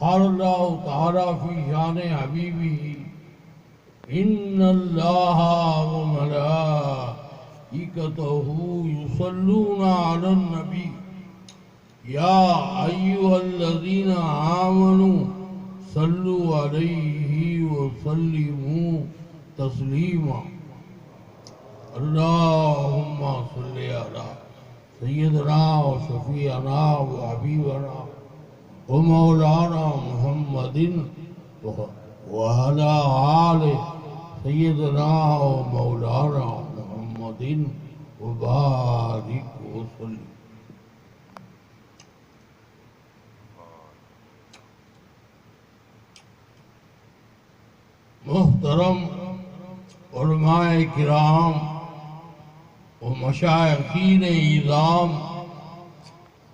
قال الله تعالى في شان حبيبه إن الله وملائكته يصلون على النبي يا أيها الذين آمنوا صلوا عليه وسلموا تسليما اللهم صل على سيدنا وشفيعنا وحبيبنا ومولانا محمد وعلى آل سيدنا ومولانا محمد وبارك وسلم محترم علماء کرام و مشائقین اعظام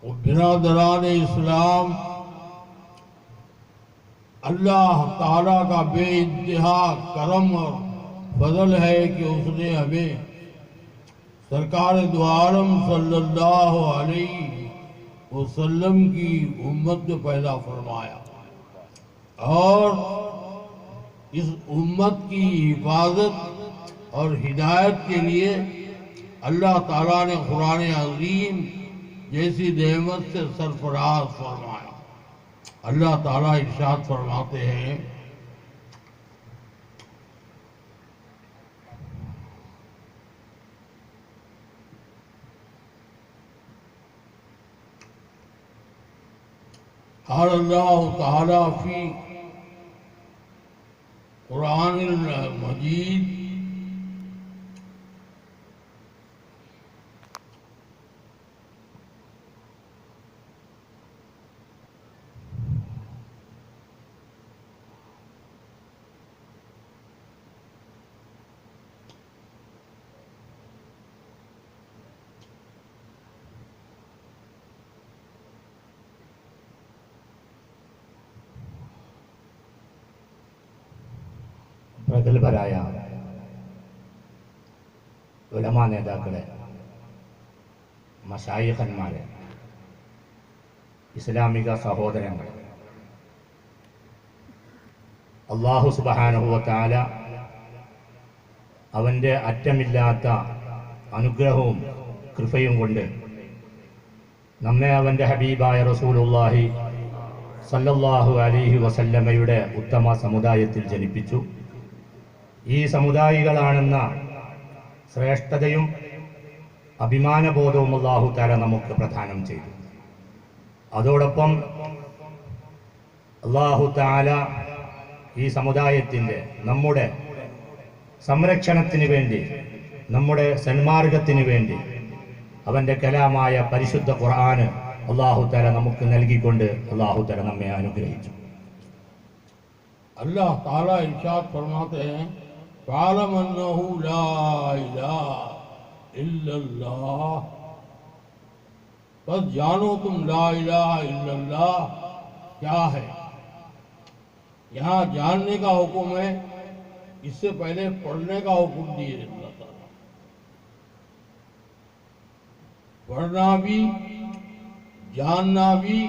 و برادران اسلام اللہ تعالیٰ کا بے انتہا کرم اور فضل ہے کہ اس نے ہمیں سرکار دوارم صلی اللہ علیہ وسلم کی امت میں پیدا فرمایا اور اس امت کی حفاظت اور ہدایت کے لیے اللہ تعالیٰ نے قرآن عظیم جیسی نعمت سے سرفراز فرمایا۔ اللہ تعالیٰ ارشاد فرماتے ہیں قال الله تعالى في قرآن المجيد പ്രഗത്ഭരായ ഉലമാ നേതാക്കളെ മഷായിഖന്മാരെ ഇസ്ലാമിക സഹോദരങ്ങൾ അള്ളാഹു സുബാനുഭവത്താല അവന്റെ അറ്റമില്ലാത്ത അനുഗ്രഹവും കൃപയും കൊണ്ട് നമ്മെ അവന്റെ ഹബീബായ റസൂലുള്ളാഹി സല്ലല്ലാഹു അലിഹി വസല്ലമയുടെ ഉത്തമ സമുദായത്തിൽ ജനിപ്പിച്ചു. ഈ സമുദായികളാണെന്ന ശ്രേഷ്ഠതയും അഭിമാനബോധവും അള്ളാഹുത്താല നമുക്ക് പ്രദാനം ചെയ്തു. അതോടൊപ്പം അള്ളാഹുത്താല ഈ സമുദായത്തിന്റെ നമ്മുടെ സംരക്ഷണത്തിന് വേണ്ടി നമ്മുടെ സന്മാർഗത്തിന് വേണ്ടി അവന്റെ കലാമായ പരിശുദ്ധ ഖുർആാന് അള്ളാഹുത്തല നമുക്ക് നൽകിക്കൊണ്ട് അള്ളാഹുത്തല നമ്മെ അനുഗ്രഹിച്ചു. അല്ലാഹ് താല ഇഷാ ഫർമാത്തെ فعلم انه لا الہ الا اللہ۔ بس جانو تم لا الہ الا اللہ کیا ہے۔ یہاں جاننے کا حکم ہے، اس سے پہلے پڑھنے کا حکم دیے۔ اللہ تعالیٰ پڑھنا بھی، جاننا بھی،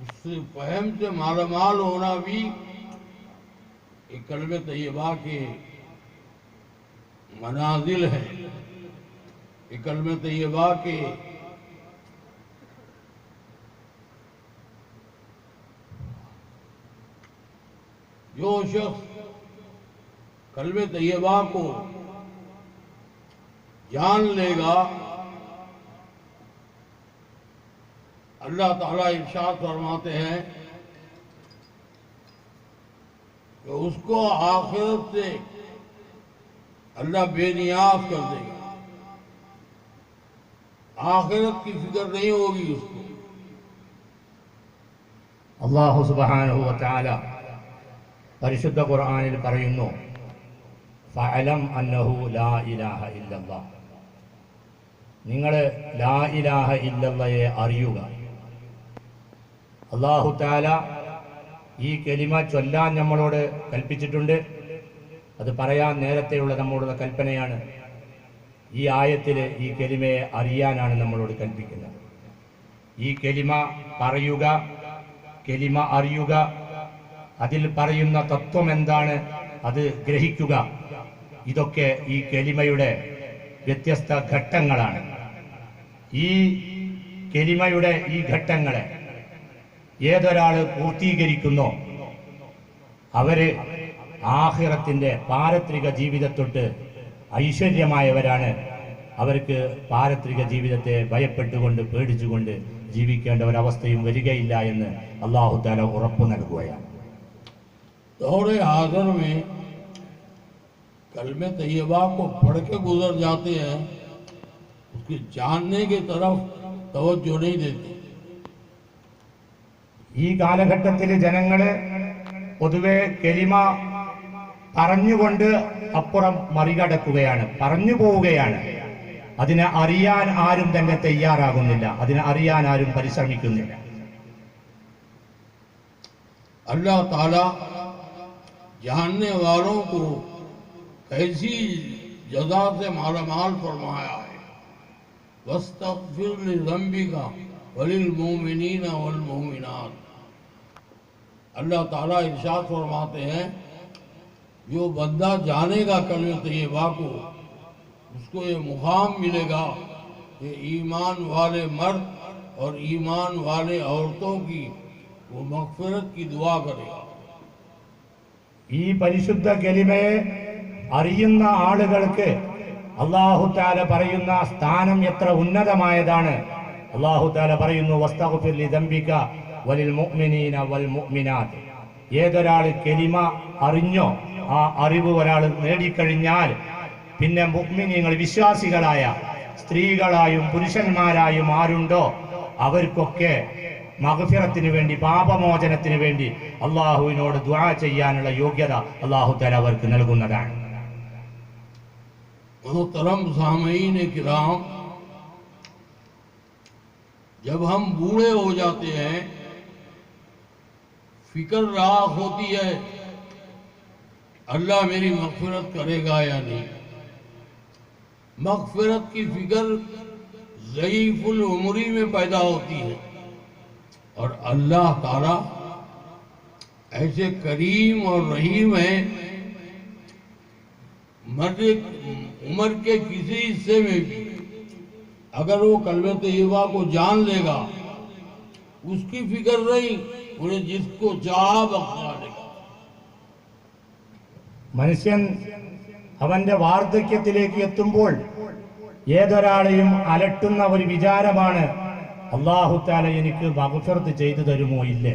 اس سے فہم سے مالا مال ہونا بھی ایک کلب طیبہ کے منازل ہے۔ ایک کلب طیبہ کے جو شخص کلب طیبہ کو جان لے گا، اللہ تعالیٰ ارشاد فرماتے ہیں तो उसको आखिरत से अल्लाह बेनियाज कर देगा। आखिरत की फिक्र नहीं होगी उसको। അള്ളാഹു സുബാനഹു താല പരിശുദ്ധ ഖുർആാനിൽ പറയുന്നു ഫലം അന്നഹു ലാ ഇലാഹ ഇല്ലല്ല നിങ്ങൾ ലാ ഇലാഹ ഇല്ലല്ലയെ അറിയുക. അള്ളാഹു താല ഈ കെലിമ ചൊല്ലാൻ നമ്മളോട് കൽപ്പിച്ചിട്ടുണ്ട്. അത് പറയാൻ നേരത്തെയുള്ള നമ്മളോടുള്ള കൽപ്പനയാണ്. ഈ ആയത്തിൽ ഈ കെലിമയെ അറിയാനാണ് നമ്മളോട് കൽപ്പിക്കുന്നത്. ഈ കെലിമ പറയുക കെലിമ അറിയുക അതിൽ പറയുന്ന തത്വം എന്താണ് അത് ഗ്രഹിക്കുക. ഇതൊക്കെ ഈ കെലിമയുടെ വ്യത്യസ്ത ഘട്ടങ്ങളാണ്. ഈ കെലിമയുടെ ഈ ഘട്ടങ്ങളെ ഏതൊരാൾ പൂർത്തീകരിക്കുന്നോ അവര് ആഹിറത്തിന്റെ പാരത്രിക ജീവിതത്തൊട്ട് ഐശ്വര്യമായവരാണ് അവർക്ക് പാരത്രിക ജീവിതത്തെ ഭയപ്പെട്ടുകൊണ്ട് പേടിച്ചുകൊണ്ട് ജീവിക്കേണ്ട ഒരവസ്ഥയും വരികയില്ല എന്ന് അള്ളാഹു താല ഉറപ്പു നൽകുകയാണ് दौरे हाजिर में कलमे तैयबा को पढ़ के गुजर जाते हैं उसके जानने की तरफ तवज्जो नहीं देते ഈ കാലഘട്ടത്തിൽ ജനങ്ങള് പൊതുവെ കെലിമ പറഞ്ഞുകൊണ്ട് അപ്പുറം മറികടക്കുകയാണ് പറഞ്ഞു പോവുകയാണ് അതിനെ അറിയാൻ ആരും തന്നെ തയ്യാറാകുന്നില്ല അതിനെ അറിയാൻ ആരും പരിശ്രമിക്കുന്നില്ല अल्लाह ताला जानने वालों को कैसी जजा से माला माल फरमाया है वस्तगफिर लिज़ंबिका वलिल मोमिनीन वल मोमिनात اللہ تعالیٰ ارشاد فرماتے ہیں، جو بندہ جانے گا کلمہ طیبہ کو، اس کو یہ مقام ملے گا کہ ایمان والے مرد اور ایمان والے عورتوں کی وہ مغفرت کی دعا کرے گا۔ ای پریشدہ کلمہ اریننا آلگڑ کے اللہ تعالیٰ അറിയുന്ന ستانم یتر انہ دمائے دانے اللہ تعالیٰ അള്ളാഹു وستغفر لی دنبی کا വലിൽ മുഅ്മിനീന വൽ മുഅ്മിനാത്ത് ഏതൊരാൾ കെലിമ അറിഞ്ഞോ ആ അറിവ് ഒരാൾ നേടിക്കഴിഞ്ഞാൽ പിന്നെ മുഅ്മിനീങ്ങൾ വിശ്വാസികളായ സ്ത്രീകളായും പുരുഷന്മാരായും ആരുണ്ടോ അവർക്കൊക്കെ മഹഫിറത്തിന് വേണ്ടി പാപമോചനത്തിന് വേണ്ടി അള്ളാഹുവിനോട് ദ്വാ ചെയ്യാനുള്ള യോഗ്യത അള്ളാഹു തല അവർക്ക് നൽകുന്നതാണ് मोहतरम सामीन किराम जब हम बूढ़े हो जाते हैं فکر راہ ہوتی ہے، اللہ میری مغفرت کرے گا یا نہیں؟ مغفرت کی فکر ضعیف العمری میں پیدا ہوتی ہے اور اللہ تعالی ایسے کریم اور رحیم ہے مرد عمر کے کسی حصے میں بھی۔ اگر وہ کلب طیبہ کو جان لے گا، اس کی فکر نہیں۔ ഒരു ജിസ്കു മനുഷ്യൻ അവന്റെ വാർദ്ധക്യത്തിലേക്ക് എത്തുമ്പോൾ ഏതൊരാളെയും അലട്ടുന്ന ഒരു വിചാരമാണ് അള്ളാഹുത്താല എനിക്ക് മകുഫിർത്ത് ചെയ്തു തരുമോ ഇല്ലേ?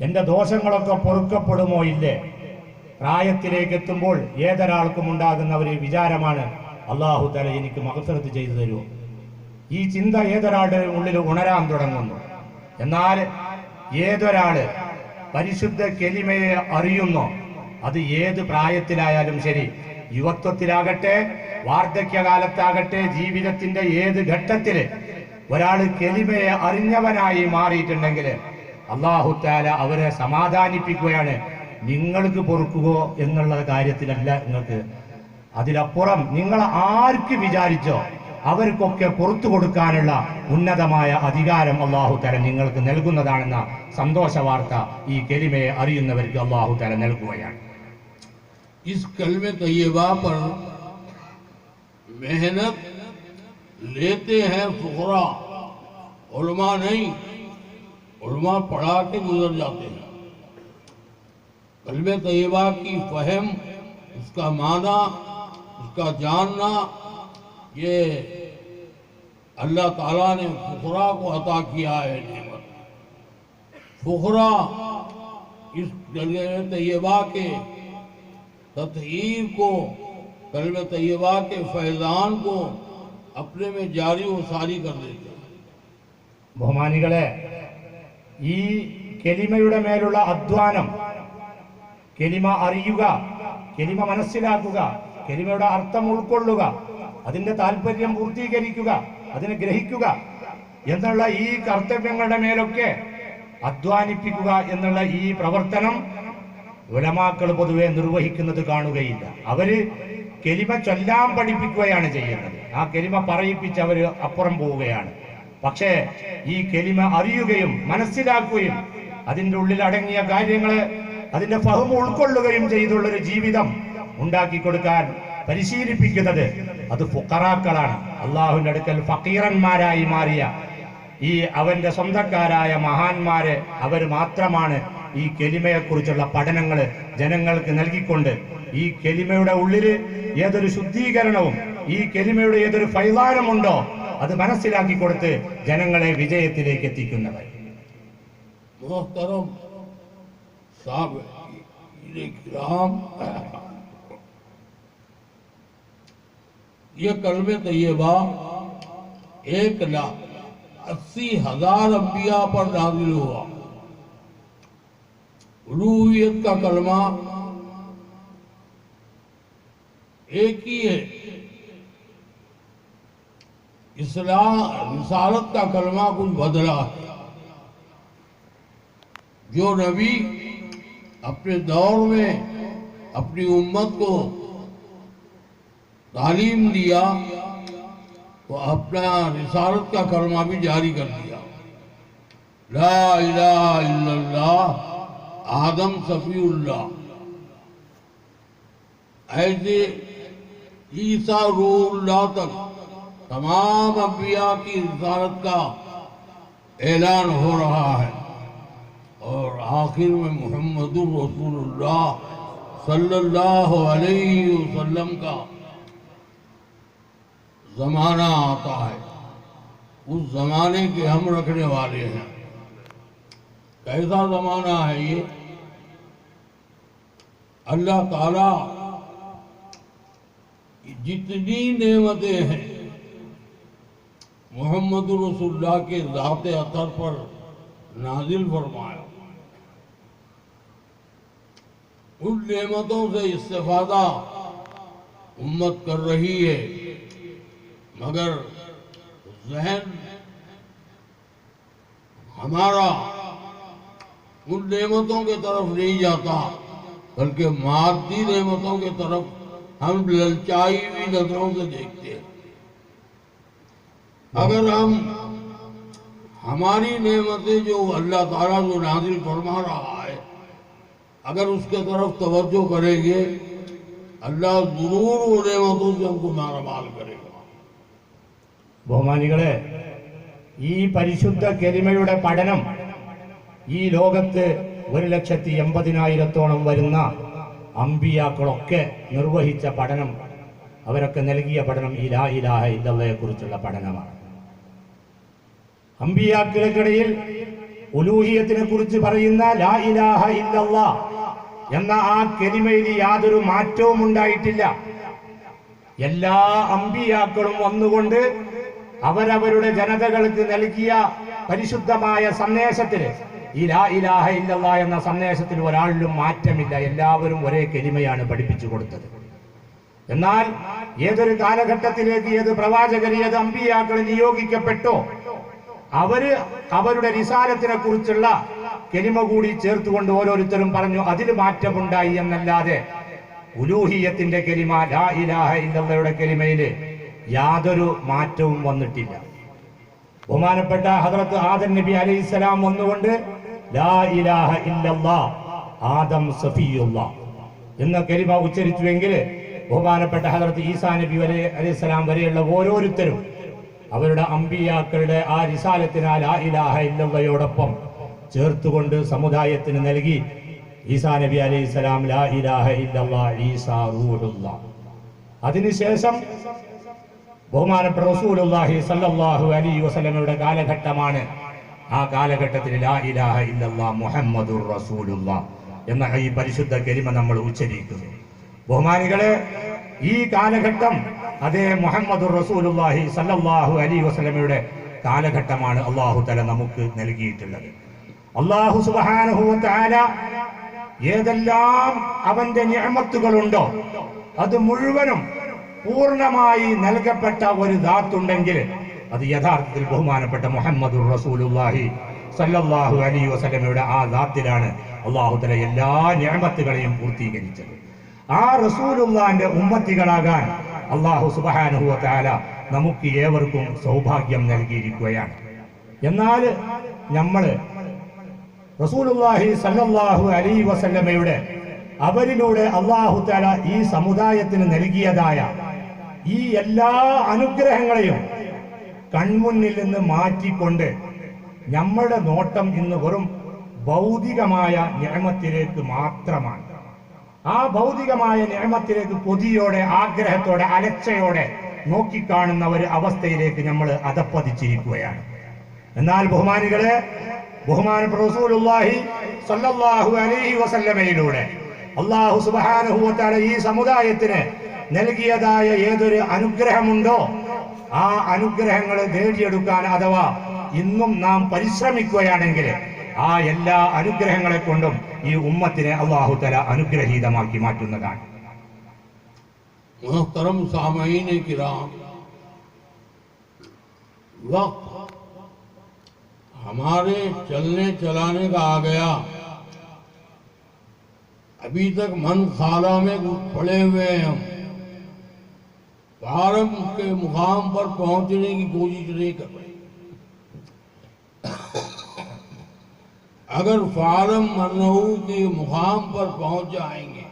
എന്റെ ദോഷങ്ങളൊക്കെ പൊറുക്കപ്പെടുമോ ഇല്ലേ? പ്രായത്തിലേക്ക് എത്തുമ്പോൾ ഏതൊരാൾക്കും ഉണ്ടാകുന്ന ഒരു വിചാരമാണ് അള്ളാഹുത്താല എനിക്ക് മകുഫിർത്ത് ചെയ്തു തരുമോ? ഈ ചിന്ത ഏതൊരാളുടെ ഉള്ളിൽ ഉണരാൻ തുടങ്ങുന്നു. എന്നാൽ ഏതൊരാൾ പരിശുദ്ധ കെലിമയെ അറിയുന്നോ? അത് ഏത് പ്രായത്തിലായാലും ശരി. യുവത്വത്തിലാകട്ടെ വാർദ്ധക്യകാലത്താകട്ടെ ജീവിതത്തിന്റെ ഏത് ഘട്ടത്തിൽ ഒരാൾ കെലിമയെ അറിഞ്ഞവനായി മാറിയിട്ടുണ്ടെങ്കിൽ അള്ളാഹുത്താല അവരെ സമാധാനിപ്പിക്കുകയാണ്. നിങ്ങൾക്ക് പൊറുക്കുകോ എന്നുള്ള കാര്യത്തിലല്ല നിങ്ങൾക്ക്. അതിലപ്പുറം നിങ്ങൾ ആർക്ക് വിചാരിച്ചോ? അവർക്കൊക്കെ പുറത്തു കൊടുക്കാനുള്ള ഉന്നതമായ അധികാരം അള്ളാഹു തല നിങ്ങൾക്ക് നൽകുന്നതാണെന്ന സന്തോഷ വാർത്ത ഈ കെലിമയെ അറിയുന്നവർക്ക് അള്ളാഹു തല നൽകുകയാണ് محنت لیتے ہیں فقراء علماء نہیں علماء پڑھا کے گزر جاتے ہیں کلمہ طیبہ کی فہم اس کا معنی اس کا جاننا یہ اللہ تعالیٰ نے فقراء کو عطا کیا ہے نعمت۔ فقراء اس جلد طیبہ کے تطہیر کو قلب طیبہ کے فیضان کو اپنے میں جاری و ساری کر دیتے ബഹുമാനികളെ ഈ കെലിമയുടെ മേലുള്ള അധ്വാനം കെലിമ അറിയുക കെലിമ മനസ്സിലാക്കുക കെലിമയുടെ അർത്ഥം ഉൾക്കൊള്ളുക അതിന്റെ താല്പര്യം പൂർത്തീകരിക്കുക അതിനെ ഗ്രഹിക്കുക എന്നുള്ള ഈ കർത്തവ്യങ്ങളുടെ മേലൊക്കെ അധ്വാനിപ്പിക്കുക എന്നുള്ള ഈ പ്രവർത്തനം ഉലമാക്കൾ പൊതുവെ നിർവഹിക്കുന്നത് കാണുകയില്ല. അവർ കെലിമ ചൊല്ലാൻ പഠിപ്പിക്കുകയാണ് ചെയ്യുന്നത്. ആ കെലിമ പറയിപ്പിച്ച് അവർ അപ്പുറം പോവുകയാണ്. പക്ഷേ ഈ കെലിമ അറിയുകയും മനസ്സിലാക്കുകയും അതിന്റെ ഉള്ളിൽ അടങ്ങിയ കാര്യങ്ങളെ അതിന്റെ ഫഹം ഉൾക്കൊള്ളുകയും ചെയ്തുള്ളൊരു ജീവിതം ഉണ്ടാക്കി കൊടുക്കാൻ പരിശീലിപ്പിക്കുന്നത് അത് ഫുക്കറാക്കളാണ് അള്ളാഹുവിന്റെ അടുക്കൽ ഫക്കീറന്മാരായി മാറിയ ഈ അവന്റെ സ്വന്തക്കാരായ മഹാന്മാരെ അവർ മാത്രമാണ് ഈ കെലിമയെക്കുറിച്ചുള്ള പഠനങ്ങൾ ജനങ്ങൾക്ക് നൽകിക്കൊണ്ട് ഈ കെലിമയുടെ ഉള്ളിൽ ഏതൊരു ശുദ്ധീകരണവും ഈ കെലിമയുടെ ഏതൊരു ഫൈതാനമുണ്ടോ അത് മനസ്സിലാക്കി കൊടുത്ത് ജനങ്ങളെ വിജയത്തിലേക്ക് എത്തിക്കുന്നവർ یہ کلمہ طیبہ ایک لاکھ اسی ہزار انبیاء پر نازل ہوا۔ روحیت کا کلمہ ایک ہی ہے۔ اسلام رسالت کا کلمہ کچھ بدلا ہے۔ جو نبی اپنے دور میں، اپنی امت کو تعلیم دیا وہ اپنا رسالت کا کرما بھی جاری کر دیا۔ لا الہ الا اللہ، آدم صفی اللہ۔ ایسے عیسیٰ روح اللہ تک تمام انبیاء کی رسالت کا اعلان ہو رہا ہے۔ اور آخر میں محمد الرسول اللہ صلی اللہ علیہ وسلم کا زمانہ آتا ہے۔ اس زمانے کے ہم رکھنے والے ہیں۔ کیسا زمانہ ہے یہ؟ اللہ تعالی جتنی نعمتیں ہیں، محمد رسول اللہ کے ذات اثر پر نازل فرمایا۔ ان نعمتوں سے استفادہ امت کر رہی ہے۔ مگر ذہن ہمارا ان نعمتوں کے طرف نہیں جاتا، بلکہ مادی نعمتوں کے طرف ہم للچائی ہوئی نظروں سے دیکھتے ہیں۔ اگر ہم ہماری نعمتیں جو اللہ تعالیٰ جو نازل فرما رہا ہے، اگر اس کے طرف توجہ کریں گے، اللہ ضرور وہ نعمتوں سے ہم کو مارا مال کرے گا ബഹുമാനികളെ ഈ പരിശുദ്ധ കെലിമയുടെ പഠനം ഈ ലോകത്ത് ഒരു ലക്ഷത്തി എൺപതിനായിരത്തോളം വരുന്ന അമ്പിയാക്കളൊക്കെ നിർവഹിച്ച പഠനം അവരൊക്കെ നൽകിയ പഠനം ഈ ലാ ഇലാഹ ഇല്ലയെ കുറിച്ചുള്ള പഠനമാണ്. അമ്പിയാക്കൾക്കിടയിൽ ഉലൂഹിയത്തിനെ കുറിച്ച് പറയുന്ന ലാ ഇലാഹ ഇല്ലല്ലാ എന്ന ആ കെലിമയിൽ യാതൊരു മാറ്റവും ഉണ്ടായിട്ടില്ല. എല്ലാ അമ്പിയാക്കളും വന്നുകൊണ്ട് അവരവരുടെ ജനതകൾക്ക് നൽകിയ പരിശുദ്ധമായ സന്ദേശത്തിൽ ഈ ലാ ഇലാഹ ഇല്ലല്ലാ എന്ന സന്ദേശത്തിൽ ഒരാളിലും മാറ്റമില്ല. എല്ലാവരും ഒരേ കെലിമയാണ് പഠിപ്പിച്ചു കൊടുത്തത്. എന്നാൽ ഏതൊരു കാലഘട്ടത്തിലേക്ക് ഏത് പ്രവാചകർ ഏത് അമ്പിയാക്കൾ നിയോഗിക്കപ്പെട്ടോ അവർ അവരുടെ നിസാരത്തിനെ കുറിച്ചുള്ള കെലിമ കൂടി ചേർത്തുകൊണ്ട് ഓരോരുത്തരും പറഞ്ഞു അതിൽ മാറ്റമുണ്ടായി എന്നല്ലാതെ ഉലൂഹിയത്തിന്റെ കെലിമ ലാ ഇലാഹ ഇല്ലയുടെ കെലിമയിൽ യാതൊരു മാറ്റവും വന്നിട്ടില്ല. ബഹുമാനപ്പെട്ട ഹദ്രത്ത് ആദം നബി അലൈഹി സ്വലാം വന്നുകൊണ്ട് ലാ ഇലാഹ ഇല്ലല്ലാ ആദം സഫിയുള്ള എന്ന കരിമ ഉച്ചരിച്ചുവെങ്കിൽ ബഹുമാനപ്പെട്ട ഹദ്രത്ത് ഈസാ നബി വരെ അലൈഹിസ്സലാം വരെയുള്ള ഓരോരുത്തരും അവരുടെ അമ്പിയാക്കളുടെ ആ റിസാലത്തിന് ആ ഇലാഹ ഇല്ലയോടൊപ്പം ചേർത്തുകൊണ്ട് സമുദായത്തിന് നൽകി ഈസാ നബി അലൈഹി സ്വലാം ലാ ഇലാഹ ഇല്ലല്ലാ ഈസാ അതിനുശേഷം ബഹുമാനപ്പെട്ട റസൂലുള്ളാഹി സല്ലല്ലാഹു അലൈഹി വസല്ലമയുടെ കാലഘട്ടമാണ്. ആ കാലഘട്ടത്തിൽ ലാ ഇലാഹ ഇല്ലല്ലാ മുഹമ്മദുർ റസൂലുല്ലാ എന്ന ഈ പരിശുദ്ധ കരിമ നമ്മൾ ഉച്ചരിക്കുന്നു. ബഹുമാനികളെ ഈ കാലഘട്ടം അതേ മുഹമ്മദുർ റസൂലുള്ളാഹി സല്ലല്ലാഹു അലൈഹി വസല്ലമയുടെ കാലഘട്ടമാണ് അള്ളാഹു തല നമുക്ക് നൽകിയിട്ടുള്ളത്. അള്ളാഹു സുബ്ഹാനഹു വ തആല ഏതെല്ലാം അവന്റെ നിഅമത്തുകളുണ്ടോ അത് മുഴുവനും പൂർണമായി നൽകപ്പെട്ട ഒരു ദാത്തുണ്ടെങ്കിൽ അത് യഥാർത്ഥത്തിൽ ബഹുമാനപ്പെട്ട മുഹമ്മദ് റസൂലുള്ളാഹി സല്ലല്ലാഹു അലൈഹി വസല്ലമയുടെ ആ ദാത്തിലാണ് അള്ളാഹു തല എല്ലാ ഞാമത്തുകളെയും പൂർത്തീകരിച്ചത്. ആ റസൂലുല്ലാന്റെ ഉമ്മത്തികളാകാൻ അള്ളാഹു സുബ്ഹാനഹു വ നമുക്ക് ഏവർക്കും സൗഭാഗ്യം നൽകിയിരിക്കുകയാണ്. എന്നാൽ നമ്മൾ റസൂലുല്ലാഹി സല്ലല്ലാഹു അലൈഹി വസല്ലമയുടെ അവരിലൂടെ അള്ളാഹു തല ഈ സമുദായത്തിന് നൽകിയതായ ഈ എല്ലാ അനുഗ്രഹങ്ങളെയും കൺമുന്നിൽ നിന്ന് മാറ്റിക്കൊണ്ട് നമ്മുടെ നോട്ടം ഇന്ന് വെറും ഭൗതികമായ നിയമത്തിലേക്ക് മാത്രമാണ്. ആ ഭൗതികമായ നിയമത്തിലേക്ക് കൊതിയോടെ ആഗ്രഹത്തോടെ അലച്ചയോടെ നോക്കിക്കാണുന്ന ഒരു അവസ്ഥയിലേക്ക് നമ്മൾ അതപ്പതിച്ചിരിക്കുകയാണ്. എന്നാൽ ബഹുമാനികളെ ബഹുമാന സല്ലല്ലാഹു അലൈഹി വസല്ലമയിലൂടെ അള്ളാഹു സുബ്ഹാനഹു വതആല ഈ സമുദായത്തിന് നൽകിയതായ ഏതൊരു അനുഗ്രഹമുണ്ടോ ആ അനുഗ്രഹങ്ങൾ നേടിയെടുക്കാൻ അഥവാ ഇന്നും നാം പരിശ്രമിക്കുകയാണെങ്കിൽ ആ എല്ലാ അനുഗ്രഹങ്ങളെ കൊണ്ടും ഈ ഉമ്മത്തിനെ അള്ളാഹുതല അനുഗ്രഹീതമാക്കി മാറ്റുന്നതാണ്. ہمارے چلنے چلانے کا آ گیا ابھی تک من خالہ میں پڑے ہوئے ہیں ہم حرم کے مقام پر پہنچنے کی کوشش نہیں کر رہے۔ اگر فارم مرنو کے مقام پر پہنچ جائیں گے،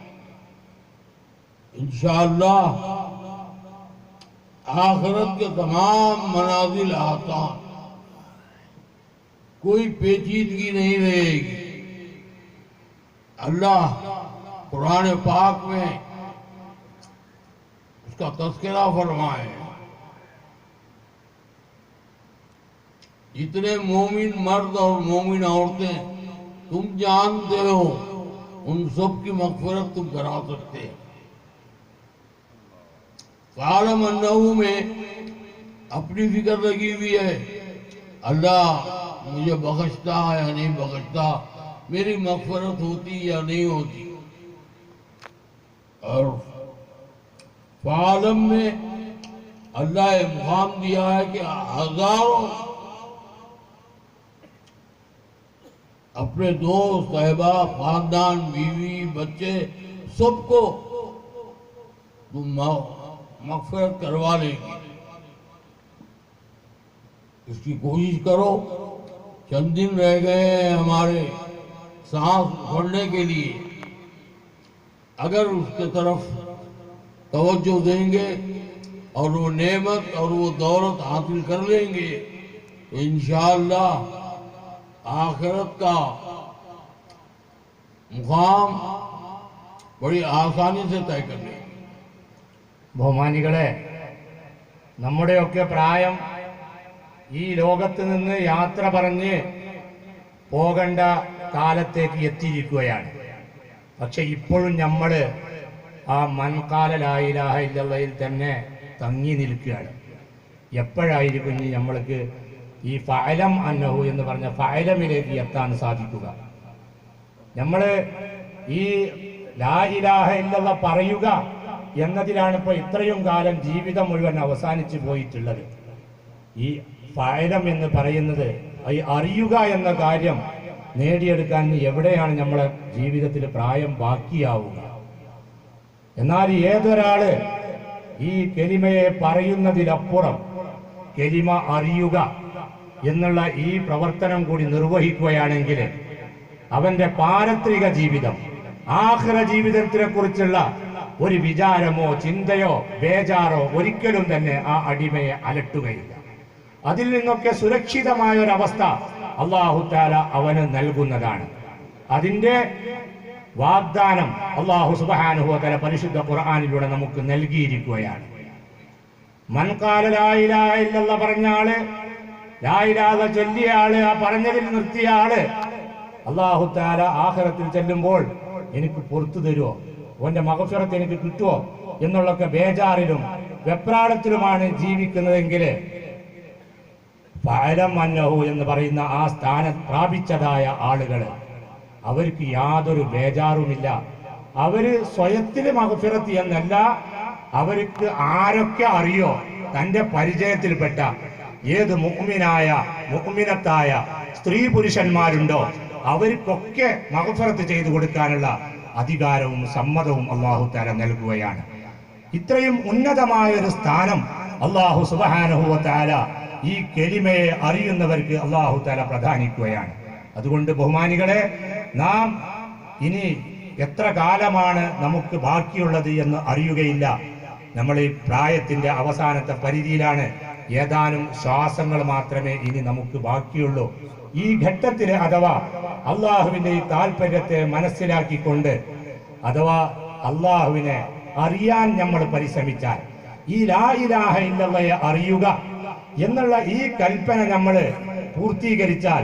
انشاءاللہ آخرت کے تمام منازل آسان کوئی پیچیدگی نہیں رہے گی۔ اللہ قرآن پاک میں کا تذکرہ فرمائے۔ جتنے مومن مرد اور مومن عورتیں تم جانتے ہو، ان سب کی مغفرت تم کرا سکتے۔ فعالم انہوں میں اپنی فکر لگی ہوئی ہے، اللہ مجھے بخشتا ہے یا نہیں بخشتا، میری مغفرت ہوتی یا نہیں ہوتی۔ اور فعالم میں اللہ مقام دیا ہے کہ ہزاروں اپنے دوست صحبہ خاندان، بیوی، بچے سب کو تم مغفرت کروا لے گی اس کی کوشش کرو۔ چند دن رہ گئے ہیں ہمارے سانس پھڑنے کے لیے۔ اگر اس کے طرف तवज्जो देंगे और वो नेमत और वो दौलत हासिल कर लेंगे तो इंशाअल्लाह आखिरत का मुकाम बड़ी आसानी से तय कर लेंगे ബഹുമാനികളെ നമ്മുടെയൊക്കെ പ്രായം ഈ ലോകത്ത് നിന്ന് യാത്ര പറഞ്ഞ് പോകേണ്ട കാലത്തേക്ക് എത്തിയിരിക്കുകയാണ് പക്ഷെ ഇപ്പോഴും നമ്മൾ ആ മൺകാല ലായിലാഹ ഇല്ലയിൽ തന്നെ തങ്ങി നിൽക്കുകയാണ്. എപ്പോഴായിരിക്കും ഇനി നമ്മൾക്ക് ഈ ഫലം അന്നഹു എന്ന് പറഞ്ഞ ഫയലമിലേക്ക് എത്താൻ സാധിക്കുക? നമ്മൾ ഈ ലാ ഇല്ലല്ല പറയുക എന്നതിലാണ് ഇപ്പോൾ ഇത്രയും കാലം ജീവിതം മുഴുവൻ അവസാനിച്ചു പോയിട്ടുള്ളത്. ഈ ഫയലം എന്ന് പറയുന്നത് ഈ അറിയുക എന്ന കാര്യം നേടിയെടുക്കാൻ എവിടെയാണ് നമ്മളെ ജീവിതത്തിൽ പ്രായം ബാക്കിയാവുക? എന്നാൽ ഏതൊരാൾ ഈ കെലിമയെ പറയുന്നതിലപ്പുറം കെലിമ അറിയുക എന്നുള്ള ഈ പ്രവർത്തനം കൂടി നിർവഹിക്കുകയാണെങ്കിൽ അവന്റെ പാരത്രിക ജീവിതം ആഹ്ര ജീവിതത്തിനെ കുറിച്ചുള്ള ഒരു വിചാരമോ ചിന്തയോ ബേജാറോ ഒരിക്കലും തന്നെ ആ അടിമയെ അലട്ടുകയില്ല. അതിൽ നിന്നൊക്കെ സുരക്ഷിതമായ ഒരവസ്ഥ അള്ളാഹു താല അവന് നൽകുന്നതാണ്. അതിന്റെ വാഗ്ദാനം അള്ളാഹു സുബാനുഹോതല പരിശുദ്ധ ഖുർആാനിലൂടെ നമുക്ക് നൽകിയിരിക്കുകയാണ്. മൻകാലായില്ല പറഞ്ഞ ആൾ ലായിലാതെ ചൊല്ലിയ ആൾ ആ പറഞ്ഞതിൽ നിർത്തിയ ആൾ അള്ളാഹു താല ആഹ്റത്തിൽ ചെല്ലുമ്പോൾ എനിക്ക് പുറത്തു തരുമോ ഓന്റെ മകഫിറത്ത് എനിക്ക് കിട്ടുമോ എന്നുള്ളൊക്കെ ബേജാറിലും വെപ്രാളത്തിലുമാണ് ജീവിക്കുന്നതെങ്കിൽ ഫഅലം അന്നഹു എന്ന് പറയുന്ന ആ സ്ഥാനം പ്രാപിച്ചതായ ആളുകൾ അവർക്ക് യാതൊരു ബേജാറുമില്ല. അവർ സ്വയത്തിൽ മകഫിറത്ത് എന്നല്ല അവർക്ക് ആരൊക്കെ അറിയോ തന്റെ പരിചയത്തിൽപ്പെട്ട ഏത് മുഹ്മിനായ മുഹ്മിനത്തായ സ്ത്രീ പുരുഷന്മാരുണ്ടോ അവർക്കൊക്കെ മകഫിറത്ത് ചെയ്തു കൊടുക്കാനുള്ള അധികാരവും സമ്മതവും അള്ളാഹു താല നൽകുകയാണ്. ഇത്രയും ഉന്നതമായ ഒരു സ്ഥാനം അള്ളാഹു സുബാനഹുവ താല ഈ കെലിമയെ അറിയുന്നവർക്ക് അള്ളാഹു താല പ്രധാനിക്കുകയാണ്. അതുകൊണ്ട് ബഹുമാനികളെ നാം ഇനി എത്ര കാലമാണ് നമുക്ക് ബാക്കിയുള്ളത് എന്ന് അറിയുകയില്ല. നമ്മൾ ഈ പ്രായത്തിന്റെ അവസാനത്തെ പരിധിയിലാണ്. ഏതാനും ശ്വാസങ്ങൾ മാത്രമേ ഇനി നമുക്ക് ബാക്കിയുള്ളൂ. ഈ ഘട്ടത്തിൽ അഥവാ അള്ളാഹുവിന്റെ ഈ താല്പര്യത്തെ മനസ്സിലാക്കിക്കൊണ്ട് അഥവാ അള്ളാഹുവിനെ അറിയാൻ നമ്മൾ പരിശ്രമിച്ചാൽ ഈ ലാ ഇലാഹ ഇല്ലല്ലയെ അറിയുക എന്നുള്ള ഈ കൽപ്പന നമ്മൾ പൂർത്തീകരിച്ചാൽ